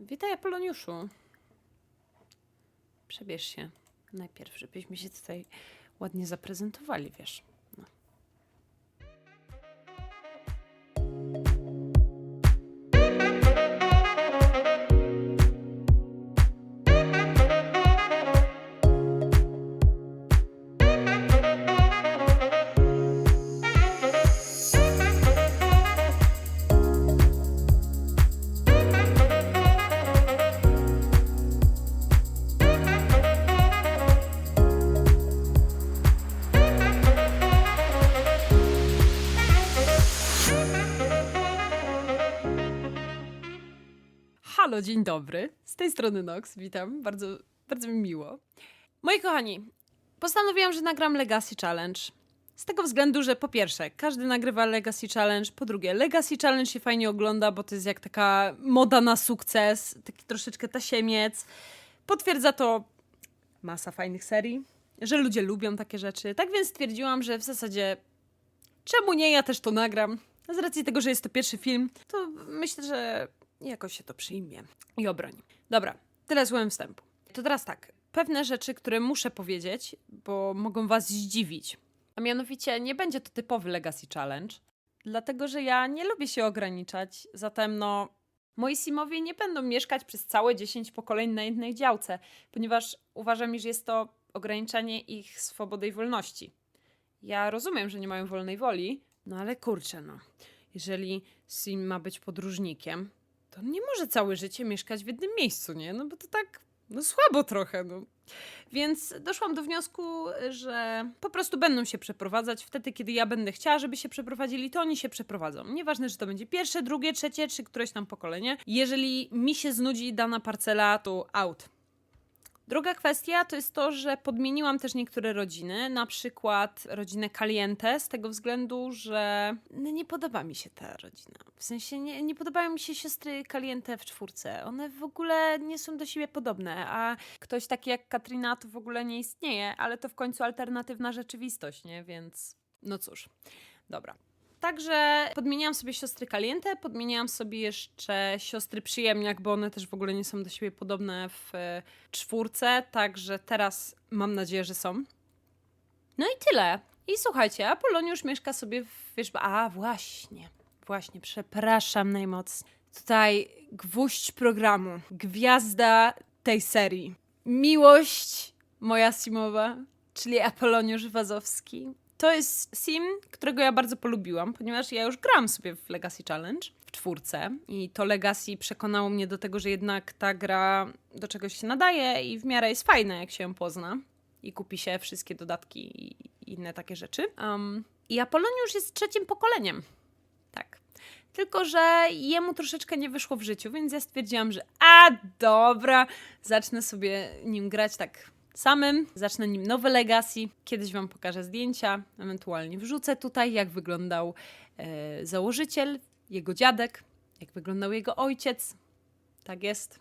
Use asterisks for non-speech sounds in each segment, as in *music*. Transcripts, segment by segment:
Witaj, Apoloniuszu. Przebierz się najpierw, żebyśmy się tutaj ładnie zaprezentowali, wiesz. Dzień dobry. Z tej strony Nox, witam. Bardzo, bardzo mi miło. Moi kochani, postanowiłam, że nagram Legacy Challenge. Z tego względu, że po pierwsze, każdy nagrywa Legacy Challenge, po drugie, Legacy Challenge się fajnie ogląda, bo to jest jak taka moda na sukces, taki troszeczkę tasiemiec. Potwierdza to masa fajnych serii, że ludzie lubią takie rzeczy. Tak więc stwierdziłam, że w zasadzie czemu nie, ja też to nagram. Z racji tego, że jest to pierwszy film, to myślę, że jakoś się to przyjmie i obroni. Dobra, tyle słowem wstępu. To teraz tak, pewne rzeczy, które muszę powiedzieć, bo mogą was zdziwić. A mianowicie nie będzie to typowy Legacy Challenge, dlatego że ja nie lubię się ograniczać, zatem no moi simowie nie będą mieszkać przez całe 10 pokoleń na jednej działce, ponieważ uważam, iż jest to ograniczanie ich swobody i wolności. Ja rozumiem, że nie mają wolnej woli, no ale kurczę, no. Jeżeli Sim ma być podróżnikiem, to nie może całe życie mieszkać w jednym miejscu, nie? No bo to tak, no słabo trochę, no. Więc doszłam do wniosku, że po prostu będą się przeprowadzać wtedy, kiedy ja będę chciała, żeby się przeprowadzili, to oni się przeprowadzą. Nieważne, czy to będzie pierwsze, drugie, trzecie, czy któreś tam pokolenie. Jeżeli mi się znudzi dana parcela, to out. Druga kwestia to jest to, że podmieniłam też niektóre rodziny, na przykład rodzinę Caliente, z tego względu, że no nie podoba mi się ta rodzina. W sensie nie, nie podobają mi się siostry Caliente w czwórce. One w ogóle nie są do siebie podobne, a ktoś taki jak Katrina to w ogóle nie istnieje, ale to w końcu alternatywna rzeczywistość, nie? Więc no cóż, dobra. Także podmieniałam sobie siostry Caliente, podmieniałam sobie jeszcze siostry Przyjemniak, bo one też w ogóle nie są do siebie podobne w e, czwórce, także teraz mam nadzieję, że są. No i tyle. I słuchajcie, Apoloniusz mieszka sobie w. A, właśnie, właśnie, przepraszam najmocniej. Tutaj gwóźdź programu, gwiazda tej serii. Miłość moja simowa, czyli Apoloniusz Wazowski. To jest sim, którego ja bardzo polubiłam, ponieważ ja już gram sobie w Legacy Challenge w czwórce i to Legacy przekonało mnie do tego, że jednak ta gra do czegoś się nadaje i w miarę jest fajna, jak się ją pozna i kupi się wszystkie dodatki i inne takie rzeczy. Um, I Apoloniusz jest trzecim pokoleniem. Tak. Tylko, że jemu troszeczkę nie wyszło w życiu, więc ja stwierdziłam, że a dobra, zacznę sobie nim grać tak samym, zacznę nim nowe Legacy. Kiedyś Wam pokażę zdjęcia, ewentualnie wrzucę tutaj, jak wyglądał e, założyciel, jego dziadek, jak wyglądał jego ojciec. Tak jest.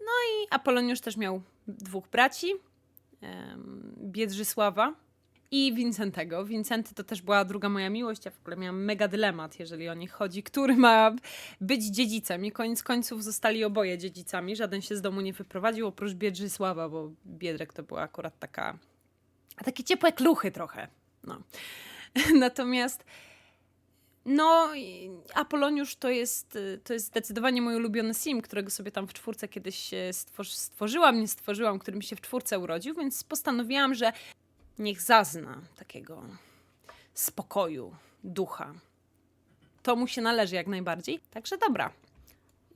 No i Apoloniusz też miał dwóch braci, em, Biedrzysława i Wincentego. Wincenty to też była druga moja miłość. Ja w ogóle miałam mega dylemat, jeżeli o nich chodzi, który ma być dziedzicem. I koniec końców zostali oboje dziedzicami. Żaden się z domu nie wyprowadził, oprócz Biedrzysława, bo Biedrek to była akurat taka... takie ciepłe kluchy trochę. No. *laughs* Natomiast no, Apoloniusz to jest, to jest zdecydowanie mój ulubiony sim, którego sobie tam w czwórce kiedyś e, stwor- stworzyłam, nie stworzyłam, który mi się w czwórce urodził, więc postanowiłam, że niech zazna takiego spokoju, ducha. To mu się należy jak najbardziej. Także dobra.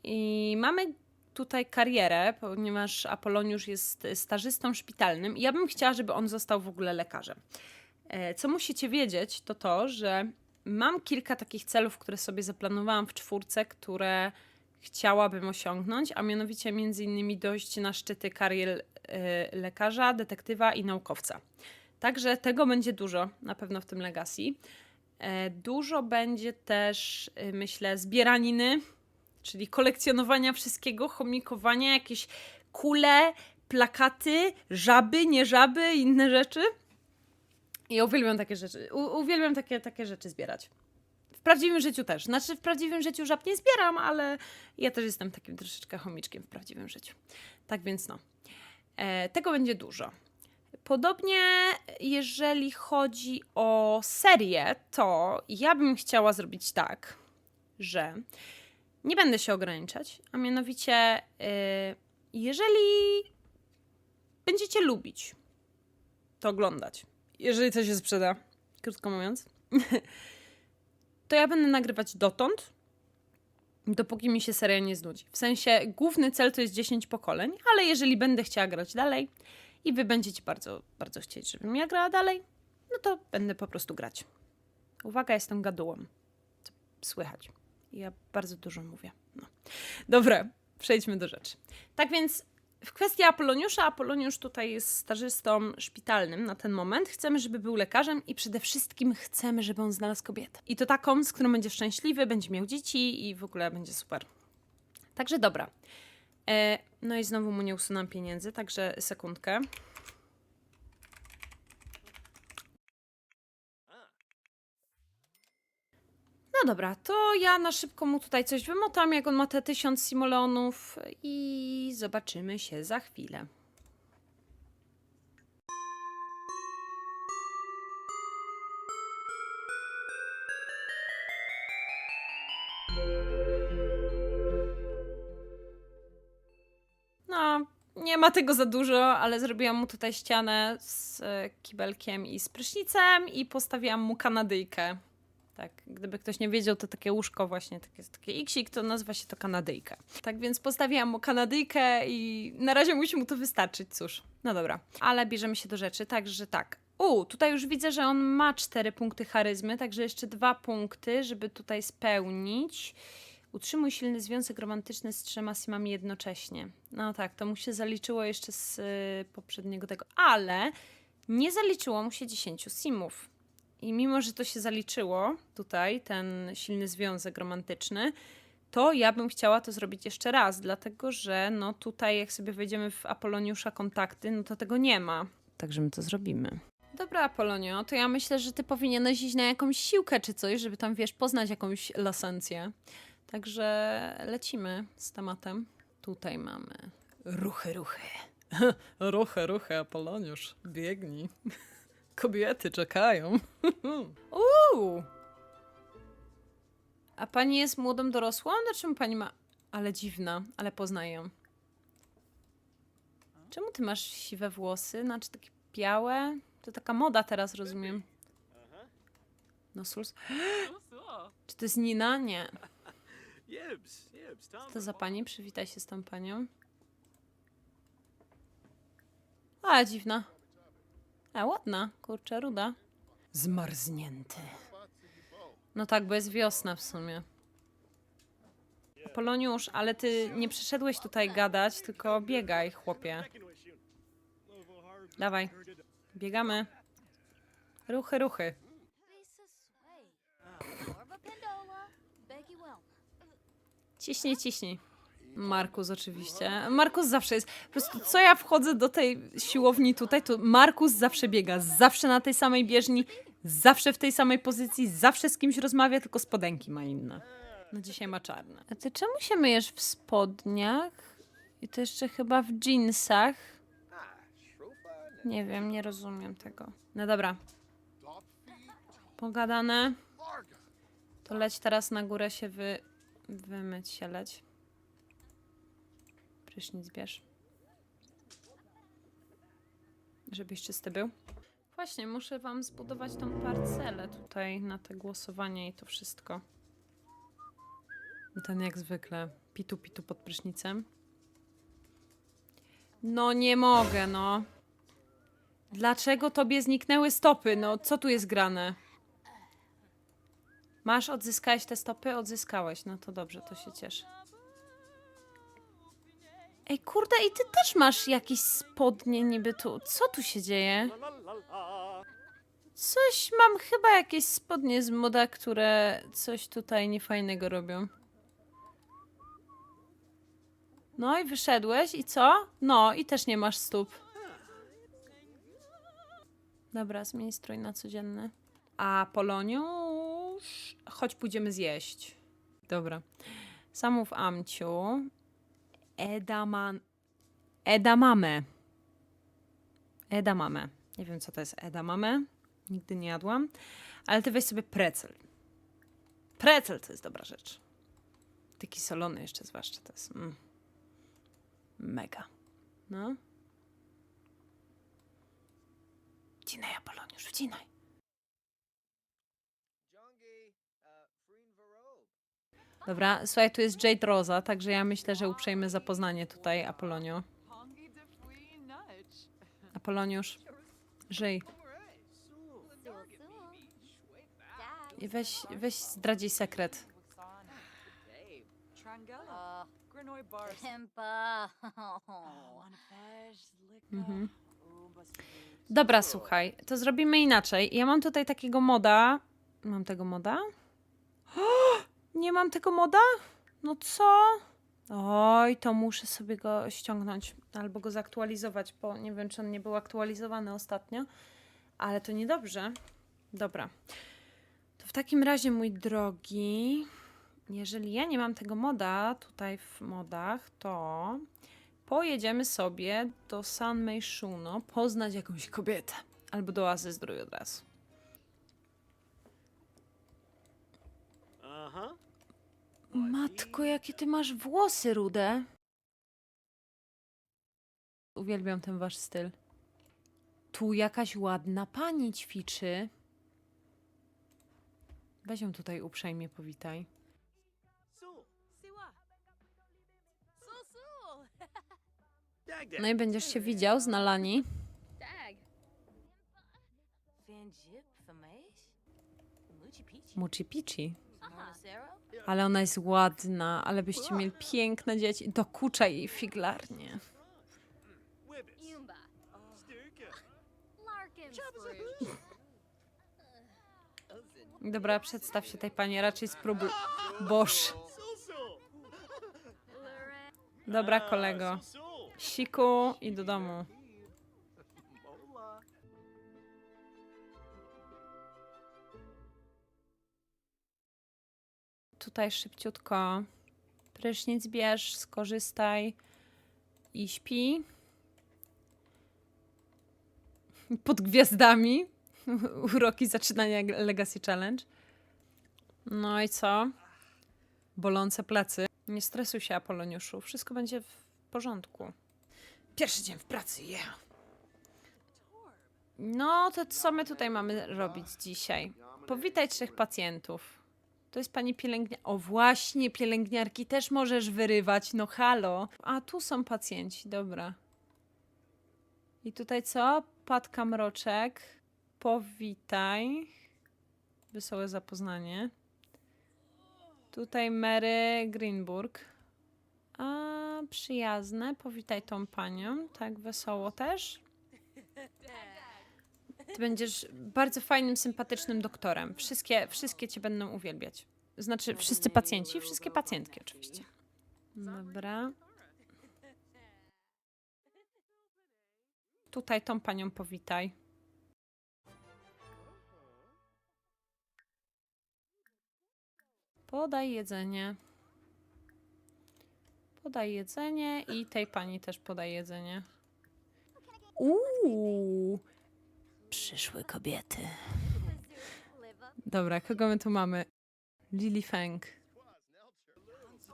I mamy tutaj karierę, ponieważ Apoloniusz jest stażystą szpitalnym i ja bym chciała, żeby on został w ogóle lekarzem. E, Co musicie wiedzieć, to to, że mam kilka takich celów, które sobie zaplanowałam w czwórce, które chciałabym osiągnąć, a mianowicie między innymi dojść na szczyty karier e, lekarza, detektywa i naukowca. Także tego będzie dużo na pewno w tym Legacy. E, Dużo będzie też, y, myślę, zbieraniny, czyli kolekcjonowania wszystkiego, chomikowania, jakieś kule, plakaty, żaby, nie żaby, inne rzeczy. I uwielbiam takie rzeczy. U, uwielbiam takie, takie rzeczy zbierać. prawdziwym życiu też. Znaczy, w prawdziwym życiu żab nie zbieram, ale ja też jestem takim troszeczkę chomiczkiem w prawdziwym życiu. Tak więc no. E, tego będzie dużo. Podobnie, jeżeli chodzi o serię, to ja bym chciała zrobić tak, że nie będę się ograniczać, a mianowicie, y, jeżeli będziecie lubić to oglądać, jeżeli to się sprzeda, krótko mówiąc, *laughs* to ja będę nagrywać dotąd, dopóki mi się seria nie znudzi. W sensie, główny cel to jest 10 pokoleń, ale jeżeli będę chciała grać dalej i wy będziecie bardzo, bardzo chcieć, żebym ja grała dalej, no to będę po prostu grać. Uwaga, jestem gadułą. Słychać. Ja bardzo dużo mówię. No. Dobra, przejdźmy do rzeczy. Tak więc w kwestii Apoloniusza, Apoloniusz tutaj jest stażystą szpitalnym na ten moment. Chcemy, żeby był lekarzem i przede wszystkim chcemy, żeby on znalazł kobietę. I to taką, z którą będzie szczęśliwy, będzie miał dzieci i w ogóle będzie super. Także dobra. E, no i znowu mu nie usunąłem pieniędzy, także sekundkę. No dobra, to ja na szybko mu tutaj coś wymotam, jak on ma te tysiąc simoleonów i zobaczymy się za chwilę. Nie ma tego za dużo, ale zrobiłam mu tutaj ścianę z e, kibelkiem i z prysznicem i postawiłam mu kanadyjkę. Tak, gdyby ktoś nie wiedział, to takie łóżko właśnie, takie, takie iksik, to nazywa się to kanadyjka. Tak więc postawiłam mu kanadyjkę i na razie musi mu to wystarczyć, cóż. No dobra, ale bierzemy się do rzeczy, także tak. U, tutaj już widzę, że on ma cztery punkty charyzmy, także jeszcze dwa punkty, żeby tutaj spełnić. Utrzymuj silny związek romantyczny z trzema simami jednocześnie. No tak, to mu się zaliczyło jeszcze z y, poprzedniego tego, ale nie zaliczyło mu się 10 simów. I mimo, że to się zaliczyło tutaj, ten silny związek romantyczny, to ja bym chciała to zrobić jeszcze raz, dlatego że no tutaj jak sobie wejdziemy w Apoloniusza kontakty, no to tego nie ma. Także my to zrobimy. Dobra, Apolonio, to ja myślę, że ty powinieneś iść na jakąś siłkę czy coś, żeby tam, wiesz, poznać jakąś lasencję. Także lecimy z tematem. Tutaj mamy ruchy, ruchy. *laughs* ruchy, ruchy, Apoloniusz, biegnij. *laughs* Kobiety czekają. *laughs* Uuu! A pani jest młodą dorosłą? Dlaczego pani ma... Ale dziwna, ale poznaję ją. Czemu ty masz siwe włosy? Znaczy takie białe? To taka moda teraz, rozumiem. No sus. *gasps* Czy to jest Nina? Nie. Tom. To za pani? Przywitaj się z tą panią. A, dziwna. A, ładna. Kurczę, ruda. Zmarznięty. No tak, bo jest wiosna w sumie. Poloniusz, ale ty nie przyszedłeś tutaj gadać, tylko biegaj, chłopie. Dawaj. Biegamy. Ruchy, ruchy. Ciśnij, ciśnij. Markus oczywiście. Markus zawsze jest. Po prostu co ja wchodzę do tej siłowni tutaj, to Markus zawsze biega. Zawsze na tej samej bieżni, zawsze w tej samej pozycji, zawsze z kimś rozmawia, tylko spodenki ma inne. No dzisiaj ma czarne. A ty czemu się myjesz w spodniach? I to jeszcze chyba w jeansach? Nie wiem, nie rozumiem tego. No dobra. Pogadane. To leć teraz na górę się wy... wymyć się leć. Prysznic bierz. Żebyś czysty był. Właśnie, muszę wam zbudować tą parcelę tutaj na te głosowanie i to wszystko. Ten jak zwykle. Pitu, pitu pod prysznicem. No nie mogę, no. Dlaczego tobie zniknęły stopy? No, co tu jest grane? Masz, odzyskałeś te stopy? Odzyskałeś. No to dobrze, to się cieszę. Ej, kurde, i ty też masz jakieś spodnie niby tu. Co tu się dzieje? Coś mam chyba jakieś spodnie z moda, które coś tutaj niefajnego robią. No i wyszedłeś i co? No i też nie masz stóp. Dobra, zmień strój na codzienny. A Poloniusz? Już? Chodź, pójdziemy zjeść. Dobra. Samów Amciu. Edaman... Edamame. Edamame. Nie wiem, co to jest edamame. Nigdy nie jadłam. Ale ty weź sobie precel. Precel to jest dobra rzecz. Taki solony jeszcze zwłaszcza to jest. Mm. Mega. No. Wcinaj, Apoloniusz, wcinaj. Dobra, słuchaj, tu jest Jade Rosa, także ja myślę, że uprzejmy zapoznanie tutaj, Apolonio. Apoloniusz, żyj. I weź, weź zdradzić sekret. Mhm. Dobra, słuchaj, to zrobimy inaczej. Ja mam tutaj takiego moda. Mam tego moda? *gasps* Nie mam tego moda? No co? Oj, to muszę sobie go ściągnąć albo go zaktualizować, bo nie wiem, czy on nie był aktualizowany ostatnio, ale to niedobrze. Dobra. To w takim razie, mój drogi, jeżeli ja nie mam tego moda tutaj w modach, to pojedziemy sobie do San Meishuno poznać jakąś kobietę. Albo do Oazy Zdrój od razu. Huh. Matko, jakie ty masz włosy rude. Uwielbiam ten wasz styl. Tu jakaś ładna pani ćwiczy. Weź ją tutaj uprzejmie powitaj. No i będziesz się widział z Nalani. Ale ona jest ładna, ale byście mieli piękne dzieci. Dokuczaj jej figlarnie. Dobra, przedstaw się tej pani, raczej spróbuj. Boż. Dobra, kolego. Siku i do domu. Tutaj szybciutko prysznic bierz, skorzystaj i śpi. Pod gwiazdami. Uroki zaczynania Legacy Challenge. No i co? Bolące plecy. Nie stresuj się, Apoloniuszu. Wszystko będzie w porządku. Pierwszy dzień w pracy, yeah. No, to co my tutaj mamy robić dzisiaj? Powitaj trzech pacjentów. To jest pani pielęgniarka. O, właśnie, pielęgniarki też możesz wyrywać. No halo. A, tu są pacjenci, dobra. I tutaj co? Patka Mroczek. Powitaj. Wesołe zapoznanie. Tutaj Mary Greenburg. A, przyjazne. Powitaj tą panią. Tak, wesoło też. *laughs* Ty będziesz bardzo fajnym, sympatycznym doktorem. Wszystkie, wszystkie cię będą uwielbiać. Znaczy, wszyscy pacjenci, wszystkie pacjentki oczywiście. Dobra. Tutaj tą panią powitaj. Podaj jedzenie. Podaj jedzenie i tej pani też podaj jedzenie. Uuu, przyszłe kobiety. Dobra, kogo my tu mamy? Lily Feng.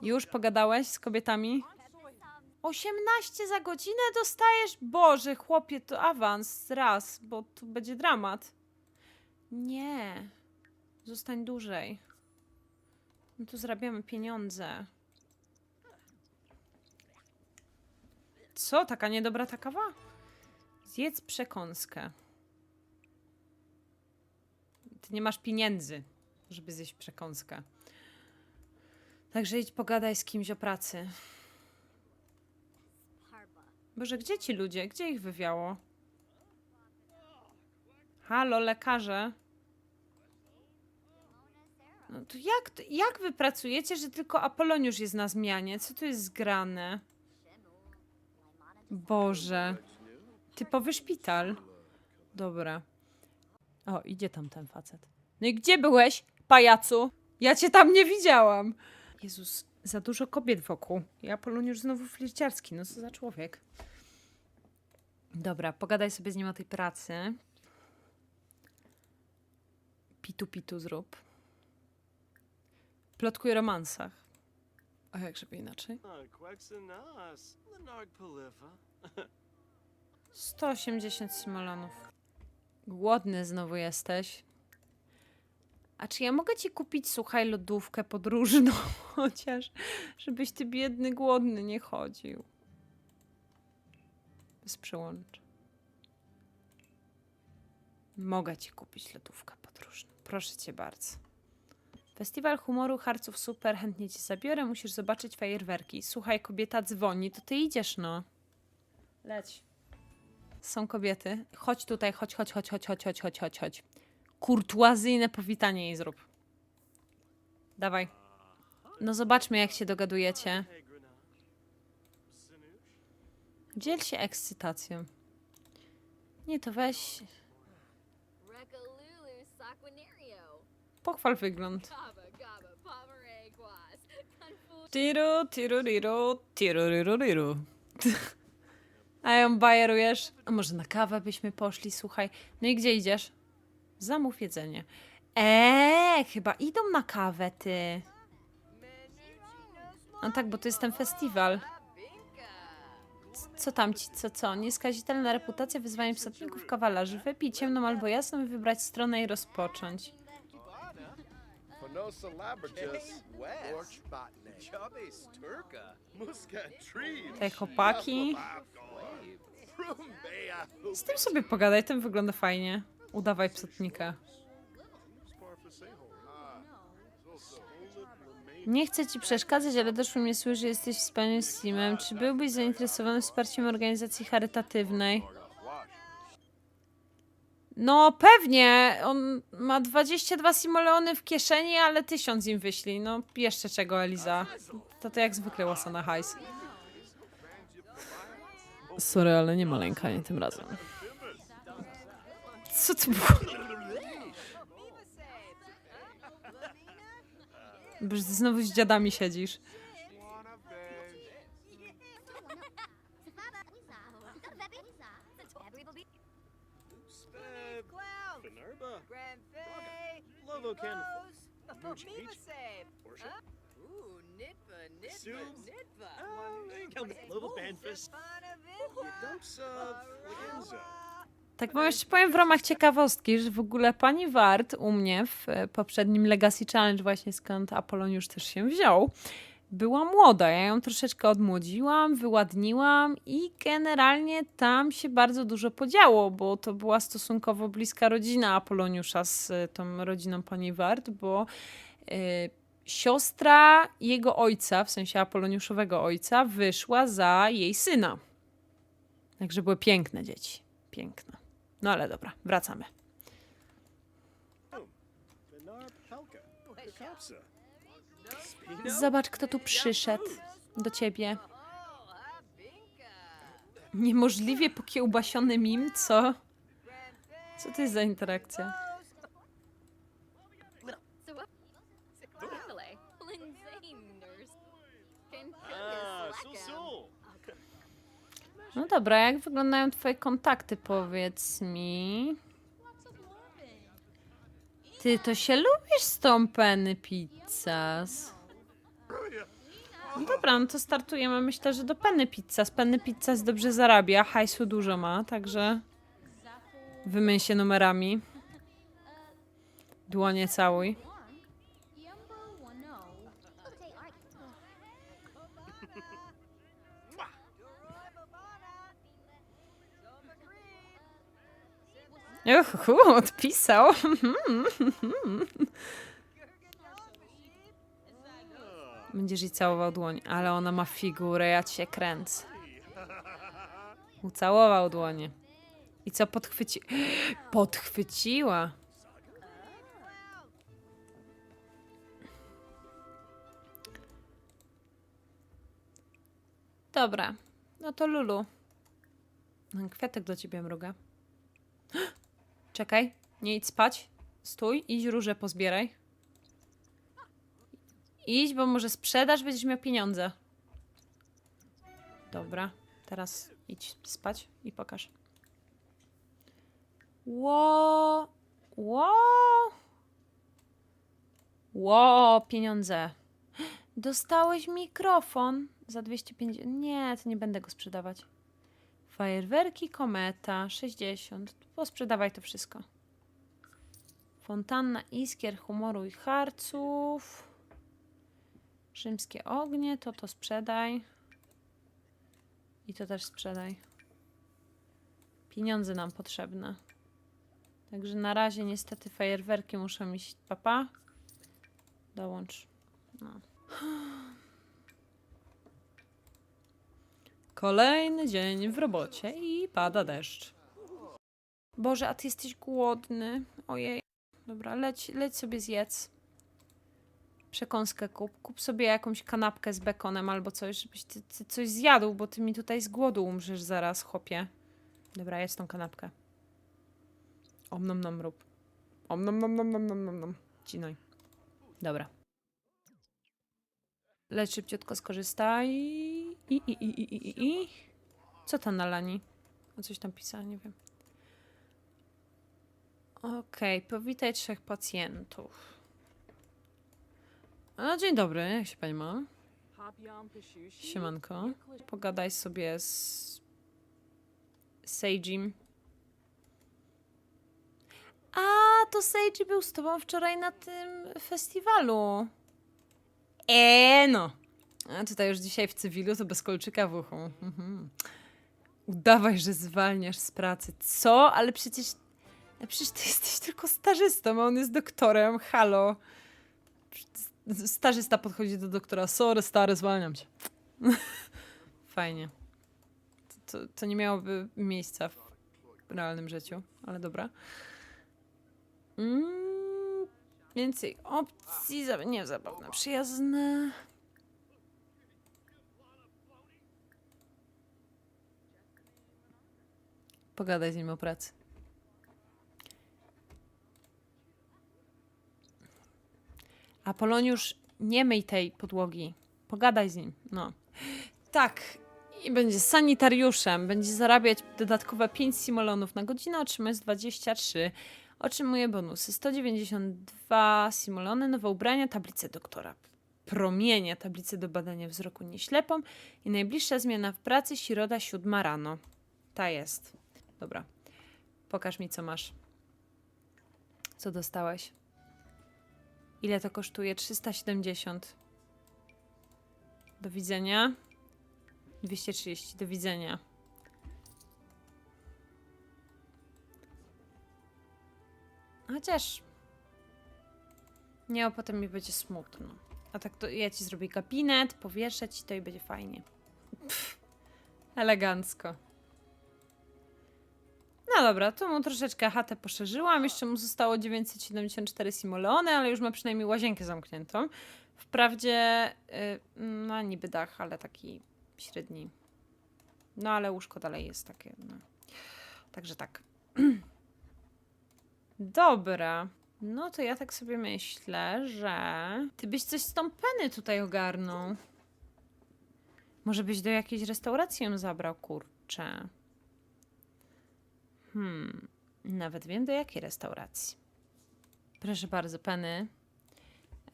Już pogadałeś z kobietami? 18 za godzinę dostajesz? Boże, chłopie, to awans raz, bo tu będzie dramat. Nie. Zostań dłużej. My tu zarabiamy pieniądze. Co? Taka niedobra ta kawa? Zjedz przekąskę. Nie masz pieniędzy, żeby zjeść przekąskę. Także idź pogadaj z kimś o pracy. Boże, gdzie ci ludzie? Gdzie ich wywiało? Halo, lekarze? No to jak, jak wy pracujecie, że tylko Apoloniusz jest na zmianie? Co tu jest zgrane? Boże. Typowy szpital. Dobra. O, idzie tam ten facet. No i gdzie byłeś? pajacu. Ja cię tam nie widziałam. Jezus, za dużo kobiet wokół. Ja Poloniusz znowu flirciarski. No co za człowiek. Dobra, pogadaj sobie z nim o tej pracy. Pitu pitu zrób. Plotkuj o romansach. A jak żeby inaczej? Ah, Quexenas. Lenarg Poliva. 180 simolanów. Głodny znowu jesteś. A czy ja mogę ci kupić, słuchaj, lodówkę podróżną, *laughs* chociaż, żebyś ty biedny, głodny nie chodził. Bez przełącz. Mogę ci kupić lodówkę podróżną. Proszę cię bardzo. Festiwal humoru Harców super, chętnie cię zabiorę, musisz zobaczyć fajerwerki. Słuchaj, kobieta dzwoni, to ty idziesz, no. Leć. Są kobiety. Chodź tutaj, chodź, chodź, chodź, chodź, chodź, chodź, chodź, chodź, chodź. Kurtuazyjne powitanie jej zrób. Dawaj. No zobaczmy, jak się dogadujecie. Dziel się ekscytacją. Nie, to weź. Pochwal wygląd. Tiru, tiru, riru, tiru, riru, riru. A ją bajerujesz? A może na kawę byśmy poszli, słuchaj. No i gdzie idziesz? Zamów jedzenie. Eee, chyba idą na kawę, ty. No tak, bo to jest ten festiwal. Co tam ci, co, co? Nieskazitelna reputacja, wyzwanie psotników, kawalarzy. Wypij ciemną albo jasną i wybrać stronę i rozpocząć. Tree, Te chłopaki. Z tym sobie pogadaj, ten wygląda fajnie. Udawaj psotnika. Nie chcę ci przeszkadzać, ale doszło mnie słysz, że jesteś wspaniałym Steamem. Czy byłbyś zainteresowany wsparciem organizacji charytatywnej? No pewnie. On ma 22 simoleony w kieszeni, ale tysiąc im wyślij. No jeszcze czego, Eliza. To to jak zwykle łasa na hajs. Sorry, ale nie ma lękania tym razem. Co to było? Znowu z dziadami siedzisz. Hello, Me the Ooh, Oh, there you go. Little Banfist. Dumps of Tak, bo jeszcze powiem w ramach ciekawostki, że w ogóle pani Wart u mnie w e, poprzednim Legacy Challenge, właśnie skąd Apoloniusz też się wziął, była młoda. Ja ją troszeczkę odmłodziłam, wyładniłam i generalnie tam się bardzo dużo podziało, bo to była stosunkowo bliska rodzina Apoloniusza z e, tą rodziną pani Wart, bo e, siostra jego ojca, w sensie Apoloniuszowego ojca, wyszła za jej syna. Także były piękne dzieci. Piękne. No ale dobra, wracamy. Spino. Zobacz, kto tu przyszedł do ciebie. Niemożliwie pokiełbasiony mim, co? Co to jest za interakcja? No dobra, jak wyglądają twoje kontakty, powiedz mi. Ty to się lubisz z tą Penny Pizzas. No dobra, no to startujemy. Myślę, że do Penny Pizzas. Penny Pizzas dobrze zarabia, hajsu dużo ma, także wymień się numerami. Dłonie całuj. Uhu, odpisał. Będziesz jej całował dłoń, ale ona ma figurę, ja cię kręcę. Ucałował dłonie. I co podchwyci... *gasps* Podchwyciła. Dobra, no to Lulu. Kwiatek do ciebie mruga. *gasps* Czekaj, nie idź spać. Stój, idź róże pozbieraj. Idź, bo może sprzedasz, będziesz miał pieniądze. Dobra, teraz idź spać i pokaż. Ło, ło, ło, pieniądze. Dostałeś mikrofon za 250. Nie, to nie będę go sprzedawać. Fajerwerki, kometa, 60. Posprzedawaj to wszystko. Fontanna iskier, humoru i harców. Rzymskie ognie, to to sprzedaj. I to też sprzedaj. Pieniądze nam potrzebne. Także na razie niestety fajerwerki muszą iść. Papa. Dołącz. No. Kolejny dzień w robocie i pada deszcz. Boże, a ty jesteś głodny. Ojej. Dobra, leć, leć sobie zjedz. Przekąskę kup. Kup sobie jakąś kanapkę z bekonem albo coś, żebyś ty, ty coś zjadł, bo ty mi tutaj z głodu umrzesz zaraz, chłopie. Dobra, jedz tą kanapkę. Om nom nom rób. Om nom nom nom nom nom nom nom. Cinoj. Dobra. Leć szybciutko skorzystaj. I, i, i, i, i, i. Co tam na lani? O coś tam pisała, nie wiem. Okej, powitaj trzech pacjentów. A, dzień dobry, jak się pani ma? Siemanko. Pogadaj sobie z Seijim. A, to Seiji był z tobą wczoraj na tym festiwalu. Eee, no. A tutaj już dzisiaj w cywilu to bez kolczyka w uchu. Mhm. Udawaj, że zwalniasz z pracy. Co? Ale przecież... ale Przecież ty *laughs* jesteś tylko stażystą, a on jest doktorem. Halo. Stażysta podchodzi do doktora. Sorry, stary, zwalniam cię. *laughs* Fajnie. To, to, to nie miałoby miejsca w realnym życiu, ale dobra. Mm, więcej opcji, nie zabawne, przyjazne. Pogadaj z nim o pracy. Apoloniusz, nie myj tej podłogi. Pogadaj z nim. No. Tak. I będzie sanitariuszem. Będzie zarabiać dodatkowe 5 simolonów na godzinę, otrzymuje z 23. Otrzymuje bonusy 192 simulony, nowe ubrania, tablicę doktora. Promienie, tablicę do badania wzroku nieślepą i najbliższa zmiana w pracy środa siódma rano. Ta jest. Dobra. Pokaż mi, co masz. Co dostałeś? Ile to kosztuje? 370. Do widzenia. 230. Do widzenia. Chociaż. Nie, a potem mi będzie smutno. A tak to ja ci zrobię gabinet, powieszę ci to i będzie fajnie. Pff, elegancko. Dobra, to mu troszeczkę chatę poszerzyłam. Jeszcze mu zostało 974 simoleony, ale już ma przynajmniej łazienkę zamkniętą. Wprawdzie, y, no niby dach, ale taki średni. No ale łóżko dalej jest takie, no. Także tak. *clears throat* Dobra. No to ja tak sobie myślę, że ty byś coś z tą Penny tutaj ogarnął. Może byś do jakiejś restauracji ją zabrał, kurczę. Hmm, nawet wiem do jakiej restauracji. Proszę bardzo, Penny.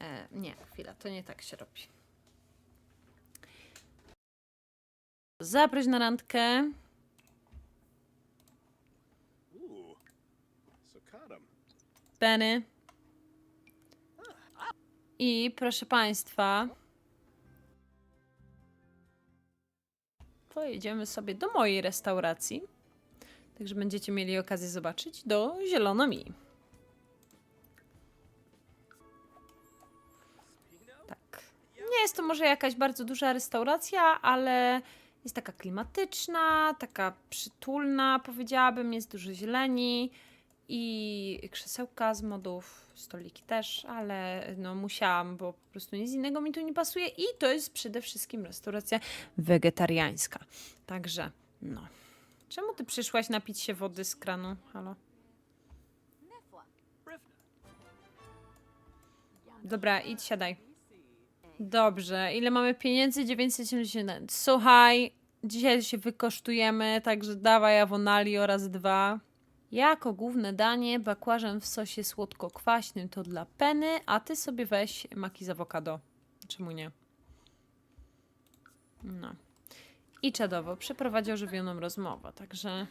E, nie, chwila, to nie tak się robi. Zaproś na randkę. Penny. I proszę Państwa, pojedziemy sobie do mojej restauracji. Także będziecie mieli okazję zobaczyć do Zielono Mi. Tak. Nie jest to może jakaś bardzo duża restauracja, ale jest taka klimatyczna, taka przytulna, powiedziałabym. Jest dużo zieleni i krzesełka z modów, stoliki też, ale no musiałam, bo po prostu nic innego mi tu nie pasuje i to jest przede wszystkim restauracja wegetariańska. Także no. Czemu ty przyszłaś napić się wody z kranu? Halo? Dobra, idź siadaj. Dobrze, ile mamy pieniędzy? 970. Słuchaj, dzisiaj się wykosztujemy, także dawaj awonali oraz dwa. Jako główne danie bakłażan w sosie słodko-kwaśnym to dla Penny, a ty sobie weź maki z awokado. Czemu nie? No. I czadowo przeprowadzi ożywioną rozmowę, także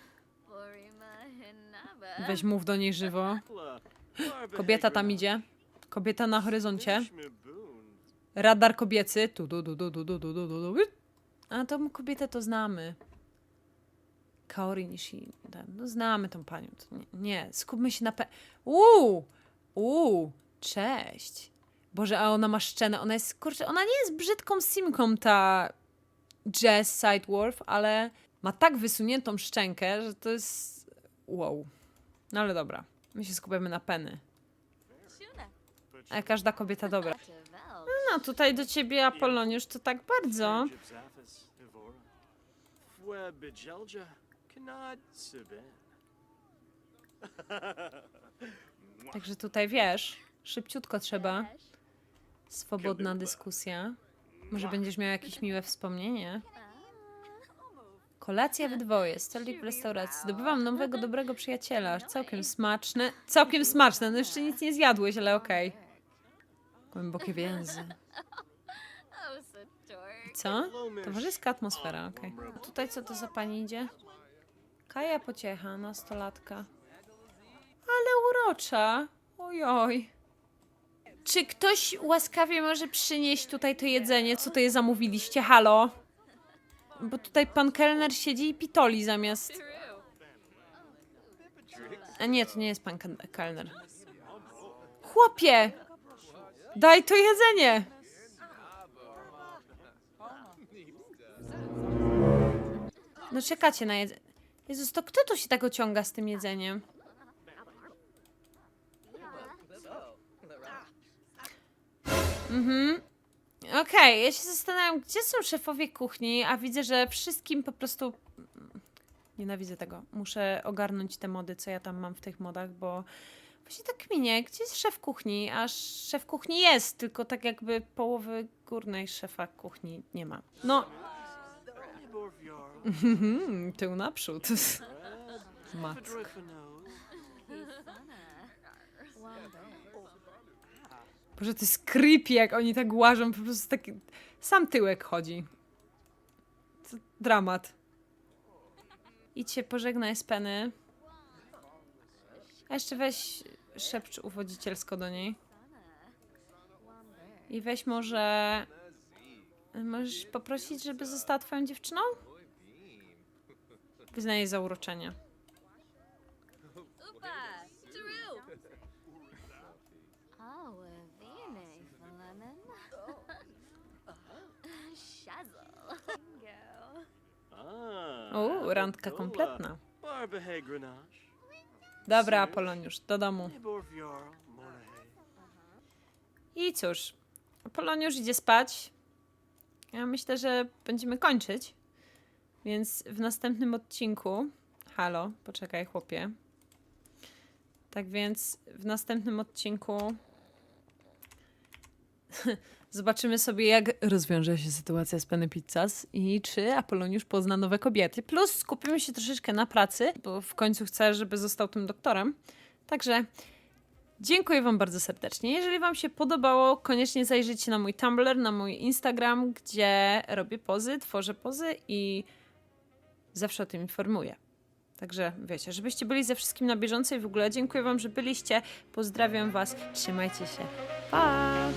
weź mów do niej żywo. Kobieta tam idzie. Kobieta na horyzoncie. Radar kobiecy. Tu, du, du, du, du, du, du, du, du, du. A tą kobietę to znamy. Kaori Nishi. No znamy tą panią. Nie, nie, skupmy się na pe... Uuu! Uuu! Cześć! Boże, a ona ma szczenę. Ona jest, kurczę, ona nie jest brzydką simką, ta Jazz Sidewolf, ale ma tak wysuniętą szczękę, że to jest... Wow. No ale dobra. My się skupiamy na. Shuna. A każda kobieta dobra. No, tutaj do ciebie, Apolloniusz, to tak bardzo. Także tutaj wiesz, szybciutko trzeba. Swobodna dyskusja. Może będziesz miał jakieś miłe wspomnienie? Kolacja we dwoje, stolik w restauracji. Zdobywam nowego, dobrego przyjaciela. Całkiem smaczne. Całkiem smaczne. No jeszcze nic nie zjadłeś, ale okej. Głębokie więzy. Co? Towarzyska atmosfera, okej. A tutaj co to za pani idzie? Kaja Pociecha, nastolatka. Ale urocza. Ojoj. Czy ktoś łaskawie może przynieść tutaj to jedzenie, co je zamówiliście? Halo? Bo tutaj pan kelner siedzi i pitoli zamiast... A nie, to nie jest pan ke- kelner. Chłopie! Daj to jedzenie! No czekacie na jedzenie. Jezus, to kto tu się tak ociąga z tym jedzeniem? Mhm. Okej, ja się zastanawiam, gdzie są szefowie kuchni, a widzę, że wszystkim po prostu... Nienawidzę tego. Muszę ogarnąć te mody, co ja tam mam w tych modach, bo właśnie tak minie, gdzie jest szef kuchni? A szef kuchni jest, tylko tak jakby połowy górnej szefa kuchni nie ma. No, Mhm, tył naprzód. *laughs* Matko. Boże, to jest creepy, jak oni tak łażą, po prostu taki... Sam tyłek chodzi. To dramat. Idź się pożegnaj z Penny. A jeszcze weź szepcz uwodzicielsko do niej. I weź może... Możesz poprosić, żeby została twoją dziewczyną? Wyznaję za O, randka kompletna. Dobra, Apoloniusz, do domu. I cóż, Apoloniusz idzie spać. Ja myślę, że będziemy kończyć. Więc w następnym odcinku. Halo, poczekaj, chłopie. Tak więc w następnym odcinku. *laughs* Zobaczymy sobie, jak rozwiąże się sytuacja z Penny Pizzas i czy Apoloniusz pozna nowe kobiety. Plus skupimy się troszeczkę na pracy, bo w końcu chcę, żeby został tym doktorem. Także Dziękuję Wam bardzo serdecznie. Jeżeli Wam się podobało, koniecznie zajrzyjcie na mój Tumblr, na mój Instagram, gdzie robię pozy, tworzę pozy i zawsze o tym informuję. Także wiecie, żebyście byli ze wszystkim na bieżąco i w ogóle dziękuję Wam, że byliście. Pozdrawiam Was. Trzymajcie się. Pa!